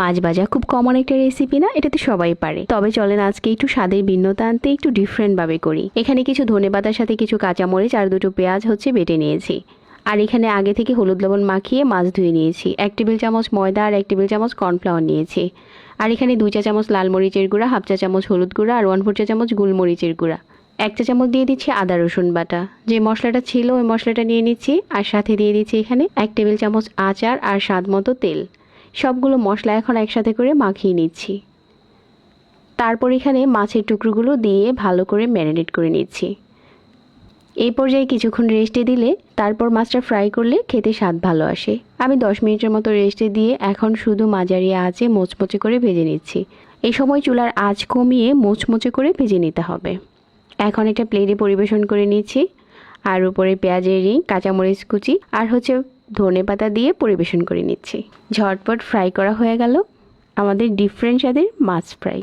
মাছ ভাজা খুব কমন একটা রেসিপি না? এটাতে সবাই পারে। তবে চলেন আজকে একটু স্বাদের ভিন্নতা আনতে, একটু ডিফারেন্ট ভাবে করি। এখানে কিছু ধনে পাতার সাথে কিছু কাঁচামরিচ আর দুটো পেঁয়াজ হচ্ছে বেটে নিয়েছি। আর এখানে আগে থেকে হলুদ লবণ মাখিয়ে মাছ ধুয়ে নিয়েছি। এক টেবিল চামচ ময়দা আর এক টেবিল চামচ কর্নফ্লাওয়ার নিয়েছি। আর এখানে দুই চা চামচ লাল মরিচের গুঁড়া, হাফ চা চামচ হলুদ গুঁড়া আর ওয়ান ফোর চা চামচ গুলমরিচের গুঁড়া। এক চা চামচ দিয়ে দিচ্ছি আদা রসুন বাটা। যে মশলাটা ছিল ওই মশলাটা নিয়ে নিচ্ছি। আর সাথে দিয়ে দিচ্ছি এখানে এক টেবিল চামচ আচার আর স্বাদ মতো তেল। সবগুলো মশলা এখন একসাথে করে মাখিয়ে নিচ্ছি। তারপর এখানে মাছের টুকরোগুলো দিয়ে ভালো করে ম্যারিনেট করে নিচ্ছি। এই পর্যায়ে কিছুক্ষণ রেস্টে দিলে তারপর মাছটা ফ্রাই করলে খেতে স্বাদ ভালো আসে। আমি দশ মিনিটের মতো রেস্টে দিয়ে এখন শুধু মাঝারি আঁচে মোচমোচে করে ভেজে নিচ্ছি। এই সময় চুলার আঁচ কমিয়ে মোচমোচে করে ভেজে নিতে হবে। এখন একটা প্লেটে পরিবেশন করে নিচ্ছি। আর উপরে পেঁয়াজের রিং, কাঁচামরিচ কুচি আর হচ্ছে ধনে পাতা দিয়ে পরিবেশন করে নিচ্ছি। ঝটপট ফ্রাই করা হয়ে গেল। আমাদের ডিফারেন্ট স্বাদের মাছ ফ্রাই